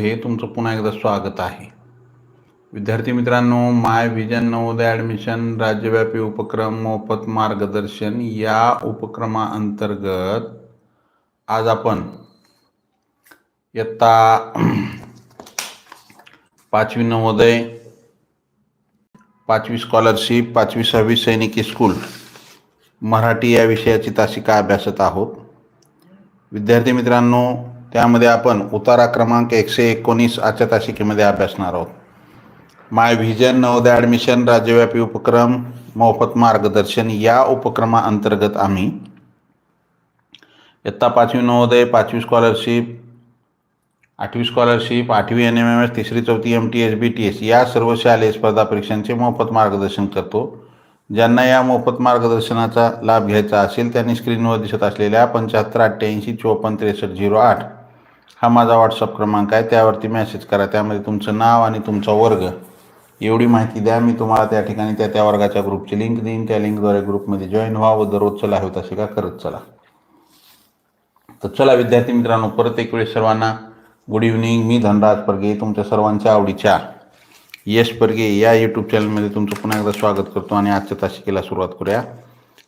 मध्ये तुमचं पुन्हा एकदा स्वागत आहे. विद्यार्थी मित्रांनो माय विजन नवोदय ॲडमिशन राज्यव्यापी उपक्रम मोफत मार्गदर्शन या उपक्रमाअंतर्गत आज आपण इयत्ता पाचवी नवोदय पाचवी स्कॉलरशिप पाचवी सहावी सैनिकी स्कूल मराठी या विषयाची तासिका अभ्यासत आहोत. विद्यार्थी मित्रांनो त्यामध्ये आपण उतारा क्रमांक एकशे एकोणीस आजच्या तासिकेमध्ये अभ्यासणार आहोत. माय व्हिजन नवोदय ॲडमिशन राज्यव्यापी उपक्रम मोफत मार्गदर्शन या उपक्रमाअंतर्गत आम्ही इयत्ता पाचवी नवोदय पाचवी स्कॉलरशिप आठवी स्कॉलरशिप आठवी एन एम एम एस तिसरी चौथी M T S B T S या सर्व शालेय स्पर्धा परीक्षांचे मोफत मार्गदर्शन करतो. ज्यांना या मोफत मार्गदर्शनाचा लाभ घ्यायचा असेल त्यांनी स्क्रीनवर दिसत असलेल्या पंच्याहत्तर अठ्ठ्याऐंशी चोपन्न त्रेसष्ट झिरो आठ हा माझा व्हॉट्सअप क्रमांक आहे. त्यावरती मेसेज करा. त्यामध्ये तुमचं नाव आणि तुमचा वर्ग. एवढी माहिती द्या. मी तुम्हाला त्या ठिकाणी त्या त्या वर्गाच्या ग्रुपची लिंक देईन. त्या लिंकद्वारे ग्रुपमध्ये जॉईन व्हा व दररोज चला हवे तसे का करत चला. तर चला विद्यार्थी मित्रांनो परत एक वेळेस सर्वांना. गुड इव्हनिंग मी धनराज परगे तुमच्या सर्वांच्या आवडीच्या. यश परगे या यूट्यूब चॅनलमध्ये तुमचं पुन्हा एकदा स्वागत करतो आणि आजच्या तासिकेला सुरुवात करूया.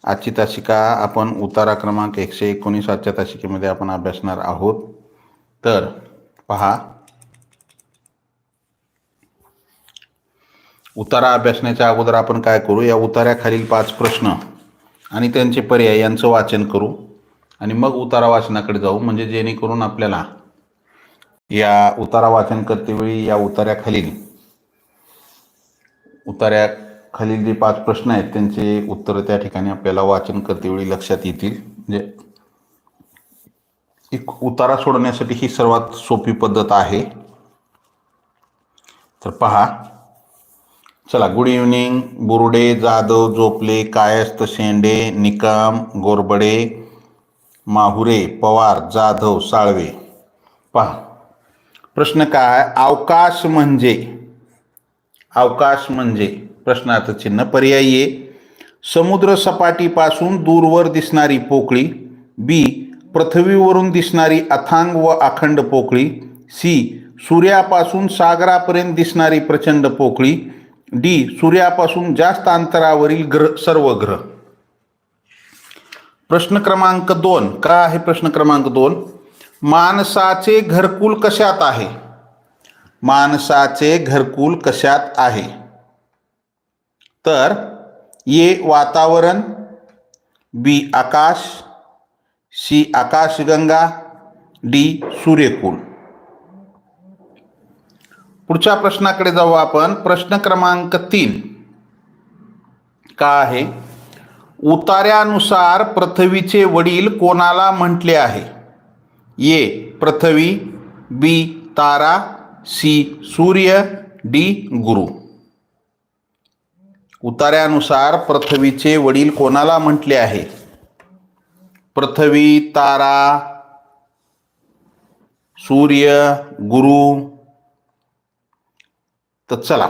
आजची तासिका आपण उतारा क्रमांक एकशे एकोणीस आजच्या तासिकेमध्ये आपण अभ्यासणार आहोत. तर पहा. उतारा अभ्यासण्याच्या अगोदर आपण काय करू? या उतार्याखालील पाच प्रश्न आणि त्यांचे पर्याय यांचं वाचन करू. आणि मग उतारा वाचनाकडे जाऊ. म्हणजे जेणेकरून आपल्याला या उतारा वाचन करतेवेळी या उतार्याखालील उतार्याखालील जे पाच प्रश्न आहेत त्यांचे उत्तर त्या ठिकाणी आपल्याला वाचन करतेवेळी लक्षात येतील. म्हणजे एक उतारा सोडवण्यासाठी ही सर्वात सोपी पद्धत आहे. तर पहा. चला गुड इव्हनिंग बुरुडे जाधव जोपले कायस्थ शेंडे निकम गोरबडे माहुरे पवार जाधव साळवे. पहा. प्रश्न काय? अवकाश म्हणजे? अवकाश म्हणजे? प्रश्नार्थ चिन्ह पर्यायी समुद्र सपाटीपासून दूरवर दिसणारी पोकळी. बी पृथ्वीवरून दिसणारी अथांग व अखंड पोकळी सी. सूर्यापासून सागरापर्यंत दिसणारी प्रचंड पोकळी डी. सूर्यापासून जास्त अंतरावरील ग्रह सर्व ग्रह. प्रश्न क्रमांक दोन. का आहे प्रश्न क्रमांक दोन? माणसाचे घरकुल कशात आहे? माणसाचे घरकुल कशात आहे? तर ए. वातावरण बी. आकाश सी आकाशगंगा डी सूर्यकुल. पुढच्या प्रश्नाकडे जाऊ आपण. प्रश्न क्रमांक तीन. का आहे? उतार्यानुसार पृथ्वीचे वडील कोणाला म्हटले आहे? ए. पृथ्वी बी. तारा सी. सूर्य डी. गुरु. उतार्यानुसार पृथ्वीचे वडील कोणाला म्हटले आहे? पृथ्वी तारा सूर्य गुरु. तर चला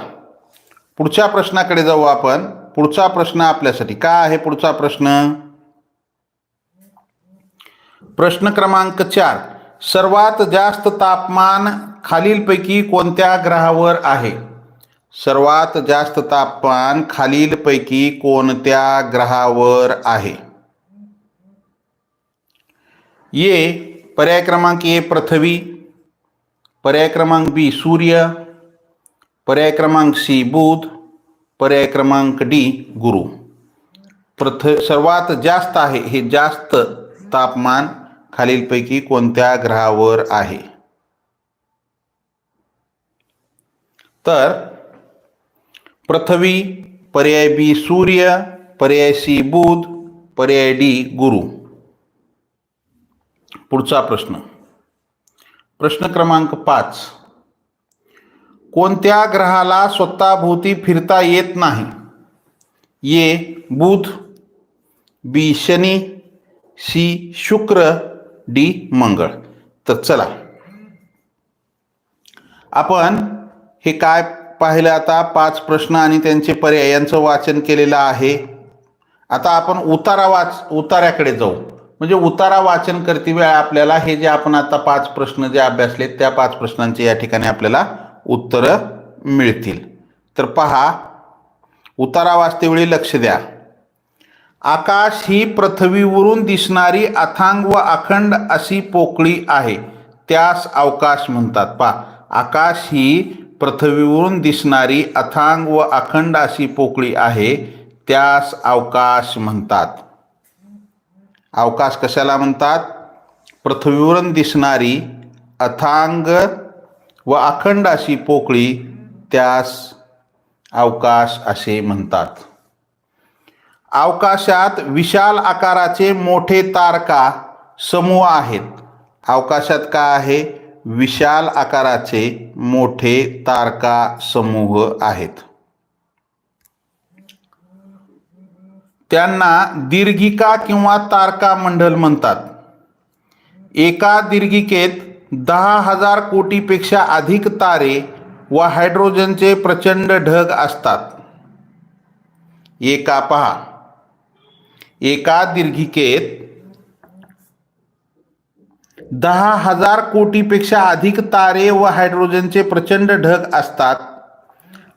पुढच्या प्रश्नाकडे जाऊ आपण. पुढचा प्रश्न आपल्यासाठी काय आहे पुढचा प्रश्न? प्रश्न क्रमांक चार. सर्वात जास्त तापमान खालीलपैकी कोणत्या ग्रहावर आहे? सर्वात जास्त तापमान खालीलपैकी कोणत्या ग्रहावर आहे? ये पर्याय क्रमांक ए, पृथ्वी, पर्याय क्रमांक बी, सूर्य, पर्याय क्रमांक सी, बुध, पर्याय क्रमांक डी, गुरु। प्रथ सर्वात जास्त आहे, हे जास्त तापमान खालीलपैकी कोणत्या ग्रहावर आहे? तर, पृथ्वी, पर्याय बी, सूर्य, पर्याय सी, बुध, पर्याय डी, गुरु। पुढचा प्रश्न. प्रश्न क्रमांक पाच. कोणत्या ग्रहाला स्वतःभोवती फिरता येत नाही? ये बुध बी. शनी सी. शुक्र डी. मंगळ. तर चला. आपण हे काय पाहिलं आता? पाच प्रश्न आणि त्यांचे पर्याय यांचं वाचन केलेलं आहे. आता आपण उतारा वाच उतार्याकडे जाऊ. म्हणजे उतारा वाचन करते वेळा आपल्याला हे जे आपण आता पाच प्रश्न जे अभ्यासले त्या पाच प्रश्नांचे या ठिकाणी आपल्याला उत्तरं मिळतील. तर पहा उतारा वाचतेवेळी लक्ष द्या. आकाश ही पृथ्वीवरून दिसणारी अथांग व अखंड अशी पोकळी आहे त्यास अवकाश म्हणतात. पा आकाश ही पृथ्वीवरून दिसणारी अथांग व अखंड अशी पोकळी आहे त्यास अवकाश म्हणतात. अवकाश कशाला म्हणतात? पृथ्वीवरून दिसणारी अथांग व अखंड अशी पोकळी त्यास अवकाश असे म्हणतात. अवकाशात विशाल आकाराचे मोठे तारका समूह आहेत. अवकाशात काय आहे? विशाल आकाराचे मोठे तारका समूह आहेत. त्यांना दीर्घिका किंवा तारका मंडल म्हणतात. एका दीर्घिकेत दहा हजार कोटीपेक्षा अधिक तारे व हायड्रोजनचे प्रचंड ढग असतात. एका पहा. एका दीर्घिकेत दहा हजार कोटीपेक्षा अधिक तारे व हायड्रोजनचे प्रचंड ढग असतात.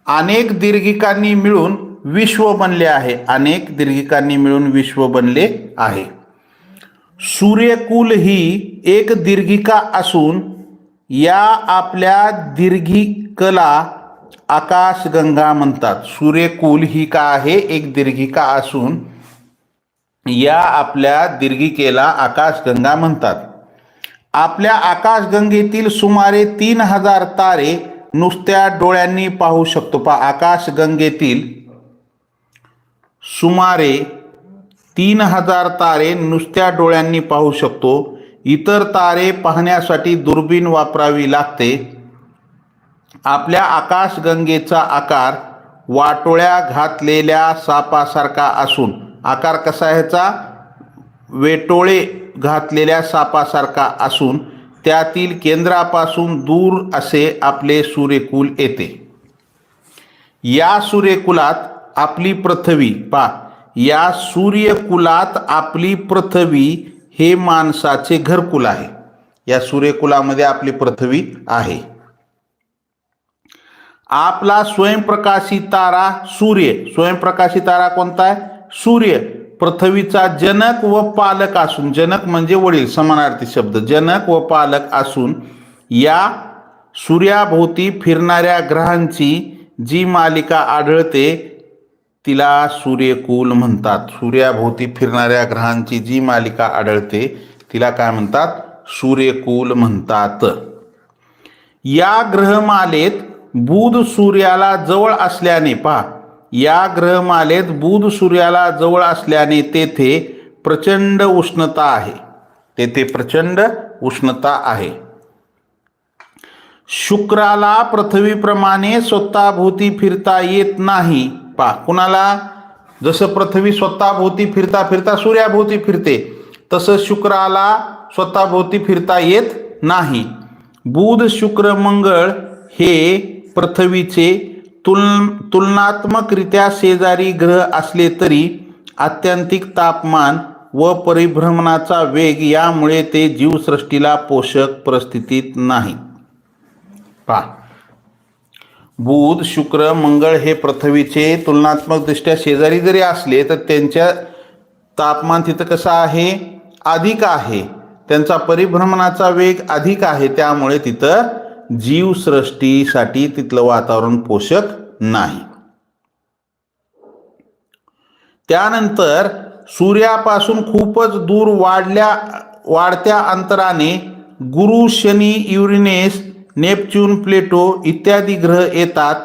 अनेक दीर्घिकांनी मिळून विश्व बनले आहे. अनेक दीर्घिकांनी मिळून विश्व बनले आहे. सूर्यकुल ही एक दीर्घिका असून या आपल्या दीर्घिकला आकाशगंगा म्हणतात. सूर्यकुल ही का आहे? एक दीर्घिका असून या आपल्या दीर्घिकेला आकाशगंगा म्हणतात. आपल्या आकाशगंगेतील सुमारे तीन हजार तारे नुसत्या डोळ्यांनी पाहू शकतो. पा आकाशगंगेतील सुमारे तीन हजार तारे नुसत्या डोळ्यांनी पाहू शकतो. इतर तारे पाहण्यासाठी दुर्बीण वापरावी लागते. आपल्या आकाशगंगेचा आकार वाटोळ्या घातलेल्या सापासारखा असून आकार कसा ह्याचा वेटोळे घातलेल्या सापासारखा असून त्यातील केंद्रापासून दूर असे आपले सूर्यकुल येते. या सूर्यकुलात आपली पृथ्वी पा या सूर्यकुलात आपली पृथ्वी हे माणसाचे घरकुल आहे. या सूर्यकुलामध्ये आपली पृथ्वी आहे. आपला स्वयंप्रकाशी तारा सूर्य. स्वयंप्रकाशी तारा कोणता आहे? सूर्य. पृथ्वीचा जनक व पालक असून जनक म्हणजे वडील समानार्थी शब्द. जनक व पालक असून या सूर्याभोवती फिरणाऱ्या ग्रहांची जी मालिका आढळते तिला सूर्यकुल म्हणतात. सूर्याभोवती फिरणाऱ्या ग्रहांची जी मालिका आढळते तिला काय म्हणतात? सूर्यकुल म्हणतात. या ग्रहमालेत बुध सूर्याला जवळ असल्याने पहा या ग्रहमालेत बुध सूर्याला जवळ असल्याने तेथे प्रचंड उष्णता आहे. तेथे प्रचंड उष्णता आहे. शुक्राला पृथ्वीप्रमाणे स्वतःभोवती फिरता येत नाही. पा कुणाला? जसं पृथ्वी स्वतःभोवती फिरता फिरता सूर्याभोवती फिरते तसं शुक्राला स्वतःभोवती फिरता येत नाही. बुध शुक्र मंगळ हे पृथ्वीचे तुल तुलनात्मकरित्या शेजारी ग्रह असले तरी आत्यंतिक तापमान व परिभ्रमणाचा वेग यामुळे ते जीवसृष्टीला पोषक परिस्थितीत नाही पहा बुध शुक्र मंगळ हे पृथ्वीचे तुलनात्मकदृष्ट्या शेजारी जरी असले तर त्यांच्या तापमान तिथं कसं आहे? अधिक आहे. त्यांचा परिभ्रमणाचा वेग अधिक आहे. त्यामुळे तिथं जीवसृष्टीसाठी तिथलं वातावरण पोषक नाही. त्यानंतर सूर्यापासून खूपच दूर वाढल्या वाढत्या अंतराने गुरु शनी युरिनेस नेपच्यून प्लेटो इत्यादी ग्रह येतात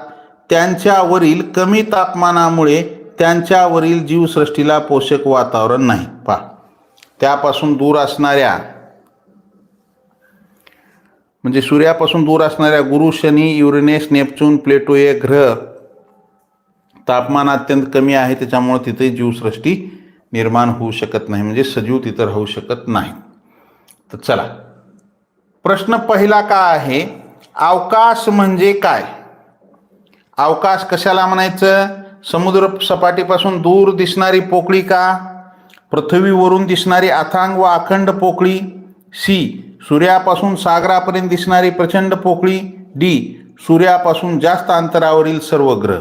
त्यांच्यावरील कमी तापमानामुळे त्यांच्यावरील जीवसृष्टीला पोषक वातावरण नाही. पा त्यापासून दूर असणाऱ्या म्हणजे सूर्यापासून दूर असणाऱ्या गुरु शनी युरेनेस नेपच्यून प्लेटो हे ग्रह तापमान अत्यंत कमी आहे त्याच्यामुळे तिथे जीवसृष्टी निर्माण होऊ शकत नाही म्हणजे सजीव तिथं राहू शकत नाही. तर चला. प्रश्न पहिला काय आहे? अवकाश म्हणजे काय? अवकाश कशाला म्हणायचं? समुद्र सपाटीपासून दूर दिसणारी पोकळी का? पृथ्वीवरून दिसणारी अथांग व अखंड पोकळी? सी. सूर्यापासून सागरापर्यंत दिसणारी प्रचंड पोकळी? डी. सूर्यापासून जास्त अंतरावरील सर्व ग्रह.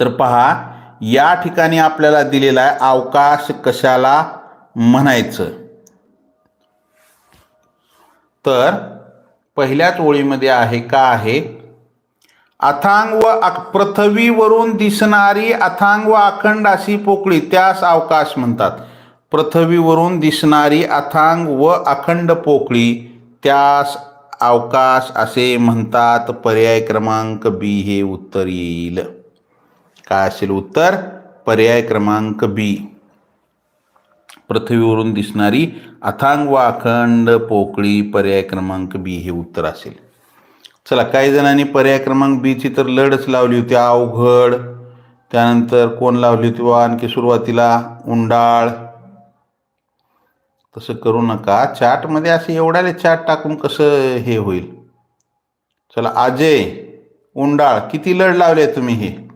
तर पहा या ठिकाणी आपल्याला दिलेला आहे अवकाश कशाला म्हणायचं? तर पहिल्याच ओळीमध्ये आहे का आहे? अथांग व अक- पृथ्वीवरून दिसणारी अथांग व अखंड अशी पोकळी त्यास अवकाश म्हणतात. पृथ्वीवरून दिसणारी अथांग व अखंड पोकळी त्यास अवकाश असे म्हणतात. पर्याय क्रमांक बी हे उत्तर येईल. काय असेल उत्तर? पर्याय क्रमांक बी. पृथ्वीवरून दिसणारी अथांग व अखंड पोकळी पर्याय क्रमांक बी हे उत्तर असेल. चला काही जणांनी पर्याय क्रमांक बीची तर लढच लावली होती अवघड. त्यानंतर कोण लावली होती वा आणखी सुरुवातीला उंडाळ. तसं करू नका. चाटमध्ये असे एवढ्याले चाट टाकून कसं हे होईल? चला अजय उंडाळ किती लढ लावले तुम्ही हे?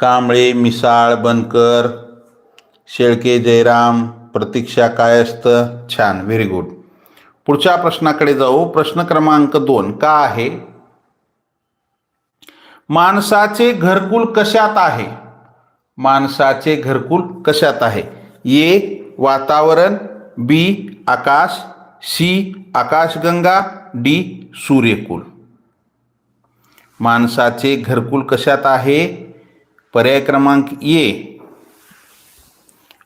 कांबळे मिसाळ बनकर शेळके जयराम प्रतीक्षा कायस्थ छान व्हेरी गुड पुढच्या प्रश्नाकडे जाऊ. प्रश्न क्रमांक दोन का आहे? माणसाचे घरकुल कशात आहे? माणसाचे घरकुल कशात आहे? ए वातावरण बी आकाश सी आकाशगंगा डी सूर्यकुल. माणसाचे घरकुल कशात आहे? पर्याय क्रमांक ए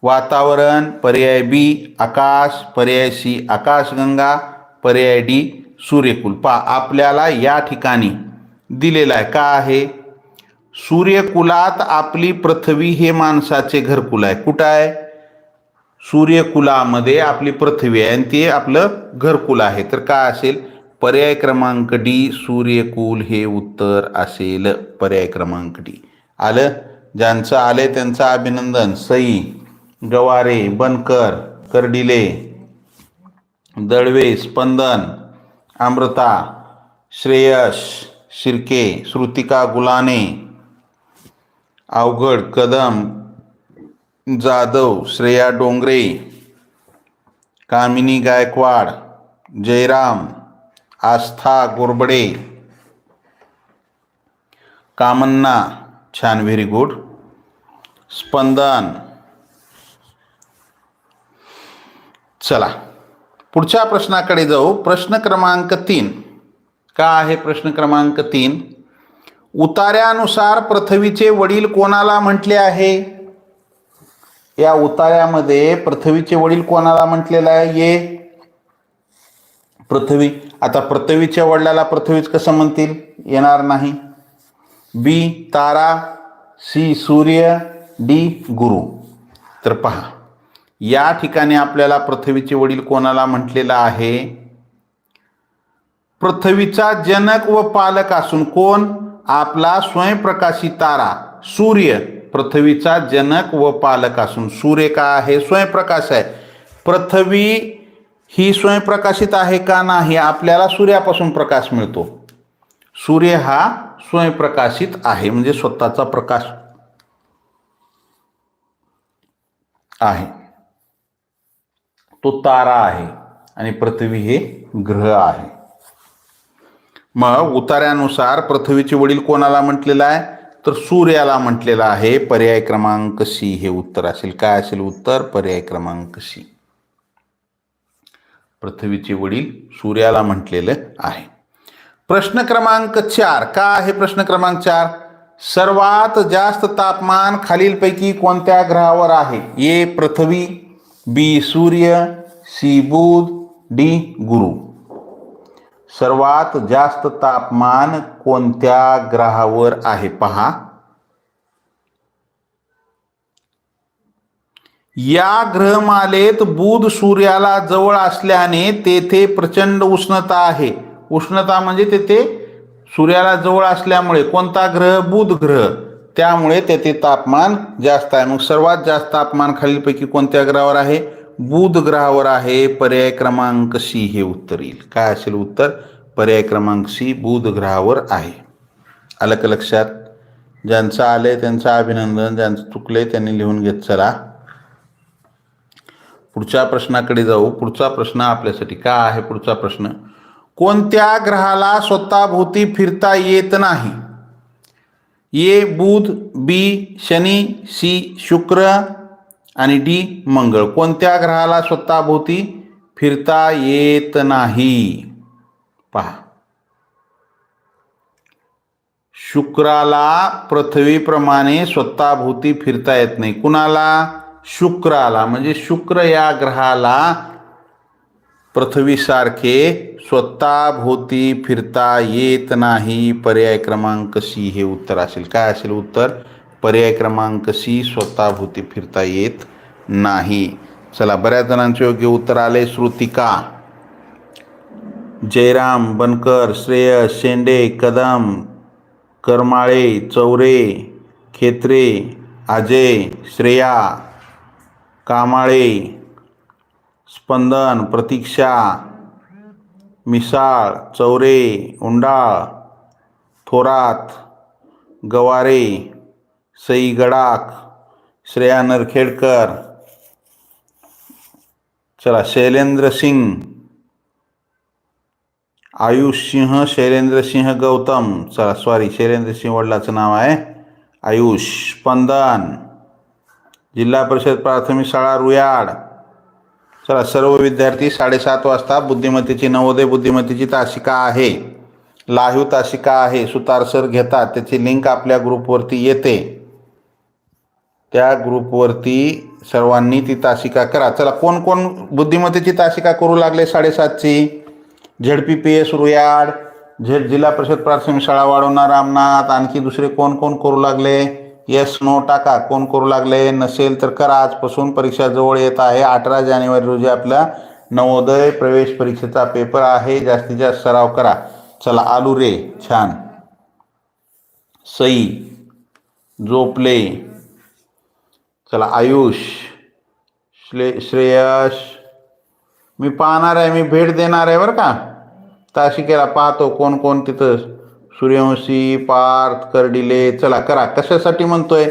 वातावरण पर्याय बी आकाश पर्याय सी आकाशगंगा पर्याय डी सूर्यकुल. पा आपल्याला या ठिकाणी दिलेला आहे. का आहे? सूर्यकुलात आपली पृथ्वी हे माणसाचे घरकुल आहे. कुठं आहे? सूर्यकुलामध्ये आपली पृथ्वी आहे आणि ते आपलं घरकुल आहे. तर काय असेल? पर्याय क्रमांक डी सूर्यकुल हे उत्तर असेल. पर्याय क्रमांक डी. आलं? ज्यांचं आले त्यांचं अभिनंदन. सई गवारे बनकर कर्डिले दळवे स्पंदन अमृता श्रेयश शिर्के श्रुतिका गुलाने अवघड कदम जाधव श्रेया डोंगरे कामिनी गायकवाड जयराम आस्था गोरबडे कामन्ना छान व्हेरी गुड स्पंदन. चला. पुढच्या प्रश्नाकडे जाऊ. प्रश्न क्रमांक तीन. का आहे प्रश्न क्रमांक तीन? उतार्यानुसार पृथ्वीचे वडील कोणाला म्हटले आहे? या उतार्यामध्ये पृथ्वीचे वडील कोणाला म्हटलेलं आहे? ये. पृथ्वी. आता पृथ्वीच्या वडिलाला पृथ्वीच कसं म्हणतील? येणार नाही. बी तारा सी सूर्य डी गुरु. तर पहा या ठिकाणी आपल्याला पृथ्वीचे वडील कोणाला म्हटलेलं आहे? पृथ्वीचा जनक व पालक असून कोण? आपला स्वयंप्रकाशी तारा सूर्य. पृथ्वीचा जनक व पालक असून सूर्य का आहे? स्वयंप्रकाश आहे. पृथ्वी ही स्वयंप्रकाशित आहे का नाही? आपल्याला सूर्यापासून प्रकाश मिळतो. सूर्य हा स्वयंप्रकाशित आहे म्हणजे स्वतःचा प्रकाश आहे. तो तारा आहे आणि पृथ्वी हे ग्रह आहे. मग उतार्यानुसार पृथ्वीचे वडील कोणाला म्हटलेलं आहे? तर सूर्याला म्हटलेलं आहे. पर्याय क्रमांक सी हे उत्तर असेल. काय असेल उत्तर? पर्याय क्रमांक सी पृथ्वीचे वडील सूर्याला म्हटलेलं आहे. प्रश्न क्रमांक चार. का आहे प्रश्न क्रमांक चार? सर्वात जास्त तापमान खालीलपैकी कोणत्या ग्रहावर आहे? ए पृथ्वी बी सूर्य सी बुध डी गुरु. सर्वात जास्त तापमान कोणत्या ग्रहावर आहे? पहा. या ग्रहमालेत बुध सूर्याला जवळ असल्याने तेथे प्रचंड उष्णता आहे. उष्णता म्हणजे तेथे सूर्याला जवळ असल्यामुळे कोणता ग्रह? बुध ग्रह. त्यामुळे तेथे तापमान जास्त आहे. मग सर्वात जास्त तापमान खालीलपैकी कोणत्या ग्रहावर आहे? बुध ग्रहावर आहे. पर्याय क्रमांक सी हे उत्तर येईल. काय असेल उत्तर? पर्याय क्रमांक सी बुध ग्रहावर आहे. आलं का लक्षात? ज्यांचं आलंय त्यांचं अभिनंदन ज्यांचं चुकले त्यांनी लिहून घेत चला. पुढच्या प्रश्नाकडे जाऊ. पुढचा प्रश्न आपल्यासाठी. का आहे पुढचा प्रश्न? कोणत्या ग्रहाला स्वतःभोवती फिरता येत नाही? ए बुध बी शनी सी शुक्र आणि डी मंगळ. कोणत्या ग्रहाला स्वतःभोवती फिरता येत नाही? पहा. शुक्राला पृथ्वीप्रमाणे स्वतःभोवती फिरता येत नाही. कुणाला? शुक्राला. म्हणजे शुक्र या ग्रहाला पृथ्वीसारखे स्वतःभोवती फिरता येत नाही. पर्याय क्रमांक सी हे उत्तर असेल. काय असेल उत्तर? पर्याय क्रमांक सी स्वतःभोवती फिरता येत नाही. चला बऱ्याच जणांचे योग्य उत्तर आले. श्रुतिका जयराम बनकर श्रेयस शेंडे कदम करमाळे चौरे खेत्रे अजय श्रेया कामाळे स्पंदन प्रतीक्षा मिसाळ चौरे उंडाळ थोरात गवारे सई गडाख श्रेया नरखेडकर. चला शैलेंद्र सिंग आयुष सिंह शैलेंद्र सिंह गौतम. चला सॉरी शैलेंद्र सिंह वडिलाचं नाव आहे आयुष स्पंदन. जिल्हा परिषद प्राथमिक शाळा रुयाड. चला सर्व विद्यार्थी साडेसात वाजता बुद्धिमत्तेची नवोदय बुद्धिमत्तेची तासिका आहे. लाईव्ह तासिका आहे. सुतार सर घेतात त्याची लिंक आपल्या ग्रुपवरती येते. त्या ग्रुपवरती सर्वांनी ती तासिका करा. चला कोण कोण बुद्धिमत्तेची तासिका करू लागले साडेसातची? ZP P S Ruyad. Z जिल्हा परिषद प्राथमिक शाळा वाढवणार रामनाथ. आणखी दुसरे कोण कोण करू लागले? येस नो टाका. कोण करू लागले नसेल तर करा. आजपासून परीक्षा जवळ येत आहे. अठरा जानेवारी रोजी आपला नवोदय प्रवेश परीक्षेचा पेपर आहे. जास्तीत जास्त सराव करा. चला आलू रे. छान. सई झोपले. चला आयुष श्ले श्रेयश. मी पाहणार आहे मी भेट देणार आहे बरं का? ताशिकेला पाहतो कोण कोण तिथं. सूर्यवंशी पार्थ कर्डिले चला करा. कशासाठी म्हणतोय?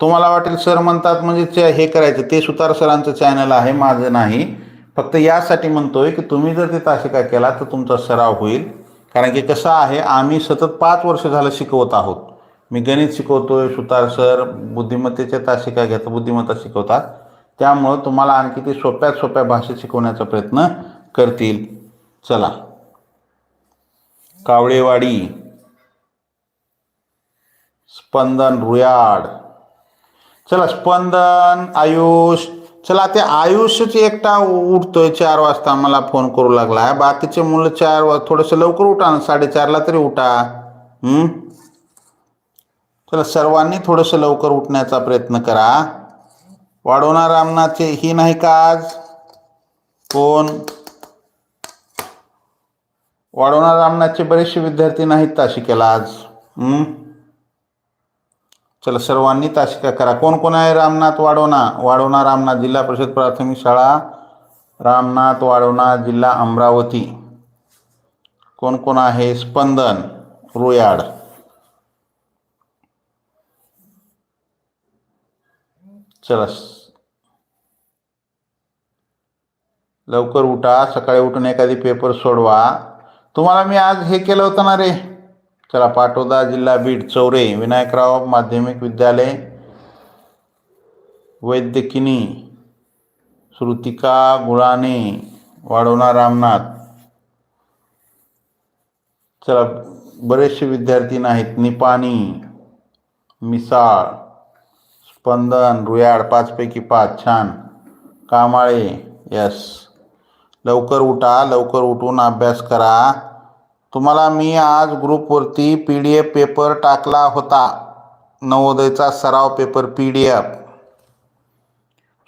तुम्हाला वाटेल सर म्हणतात म्हणजे हे करायचं. ते सुतार सरांचं चॅनल आहे माझं नाही. फक्त यासाठी म्हणतोय की तुम्ही जर ते तासिका केला तर तुमचा सराव होईल. कारण की कसं आहे आम्ही सतत पाच वर्ष झालं शिकवत आहोत. मी गणित शिकवतोय सुतार सर बुद्धिमत्तेच्या तासिका घेतात बुद्धिमत्ता शिकवतात. त्यामुळं तुम्हाला आणखी ते सोप्यात सोप्या भाषेत शिकवण्याचा प्रयत्न करतील. चला. कावळेवाडी. स्पंदन रुयाड. चला स्पंदन आयुष. चला ते आयुष्यच एकटा उठतोय चार वाजता. मला फोन करू लागला. बाकीचे मुलं चार वाज थोडंसं लवकर उठा ना. साडेचारला तरी उठा. चला सर्वांनी थोडंसं लवकर उठण्याचा प्रयत्न करा. वाढवणार रामनाथचे. ही नाही का आज? कोण? वाढवणार रामनाथचे बरेचसे विद्यार्थी नाहीत ताशिकेला आज. चला सर्वांनी तासिका करा. कोण कोण आहे? रामनाथ वाढवणा वाढवणा रामनाथ जिल्हा परिषद प्राथमिक शाळा. रामनाथ वाढवणा जिल्हा अमरावती. कोण कोण आहे? स्पंदन रुयाड. चला लवकर उठा. सकाळी उठून एखादी पेपर सोडवा. तुम्हाला मी आज हे केलं होतं ना रे? चला पाटोदा जिल्हा बीड चौरे विनायकराव माध्यमिक विद्यालय वैद्यकिनी श्रुतिका गुळाने वाढवणार रामनाथ. चला बरेचसे विद्यार्थी नाहीत. निपाणी मिसाळ स्पंदन रुयाड पाचपैकी पाच छान. कामाळे यस. लवकर उठा लवकर उठून अभ्यास करा. तुम्हाला मी आज ग्रुपवरती पी डी एफ पेपर टाकला होता. नवोदयचा सराव पेपर पी डी एफ.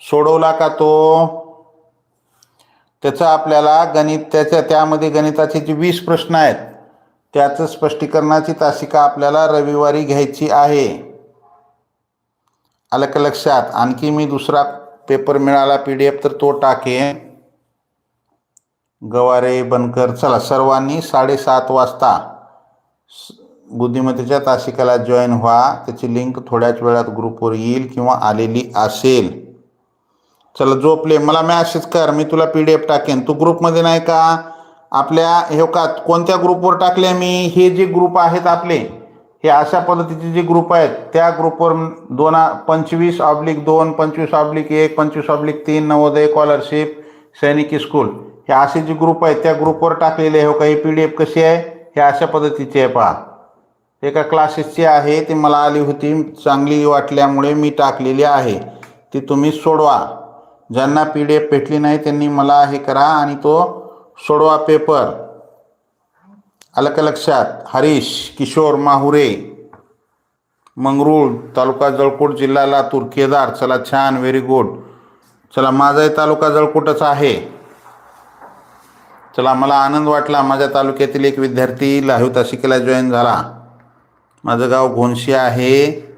सोडवला का तो? त्याचं आपल्याला गणित त्याच्या त्यामध्ये गणिताचे जे वीस प्रश्न आहेत त्याचं स्पष्टीकरणाची तासिका आपल्याला रविवारी घ्यायची आहे. आलं का लक्षात? आणखी मी दुसरा पेपर मिळाला पी डी एफ तर तो टाकेन. गवारे बनकर चला सर्वांनी साडेसात वाजता स- बुद्धिमत्तेच्या तासिकाला जॉईन व्हा. त्याची लिंक थोड्याच वेळात ग्रुपवर येईल किंवा आलेली असेल. चला झोपले मला मॅसेज कर. मी तुला पी डी एफ टाकेन. तू ग्रुपमध्ये नाही का? आपल्या हे का कोणत्या ग्रुपवर टाकले मी? हे जे ग्रुप आहेत आपले हे अशा पद्धतीचे जे ग्रुप आहेत त्या ग्रुपवर दोन पंचवीस ऑब्लिक दोन पंचवीस ऑब्लिक एक पंचवीस ऑब्लिक तीन नवोदय स्कॉलरशिप सैनिकी स्कूल हे असे जे ग्रुप आहेत त्या ग्रुपवर टाकलेले आहे हो काही पी डी एफ कशी आहे? हे अशा पद्धतीची आहे पहा. एका क्लासेसची आहे ती मला आली होती चांगली वाटल्यामुळे मी टाकलेली आहे. ती तुम्ही सोडवा. ज्यांना पी डी एफ भेटली नाही त्यांनी मला हे करा आणि तो सोडवा पेपर आलं का लक्षात हरीश किशोर माहुरे मंगरूळ तालुका जळकोट जिल्हा लातूर केदार चला छान व्हेरी गुड चला माझाही तालुका जळकोटच आहे. चला मला आनंद वाटला. माझ्या तालुक्यातील एक विद्यार्थी लाईव्ह तासिकेला जॉईन झाला. माझं गाव घोणशी आहे.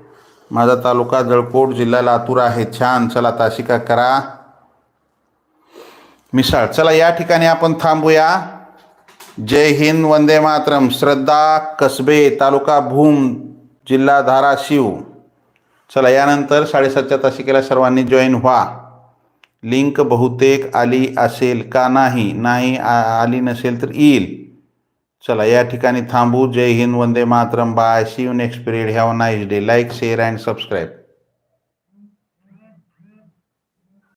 माझा तालुका जळकोट जिल्हा लातूर आहे. छान. चला तासिका करा. मिसाळ. चला या ठिकाणी आपण थांबूया. जय हिंद वंदे मातरम. श्रद्धा कसबे तालुका भूम जिल्हा धाराशिव. चला यानंतर साडेसातच्या तासिकेला सर्वांनी जॉईन व्हा. लिंक बहुतेक आली असेल का नाही? नाही आ- आली नसेल तर येईल. चला या ठिकाणी थांबू. जय हिंद वंदे Mataram. Bye. See you next period have a nice day like share and subscribe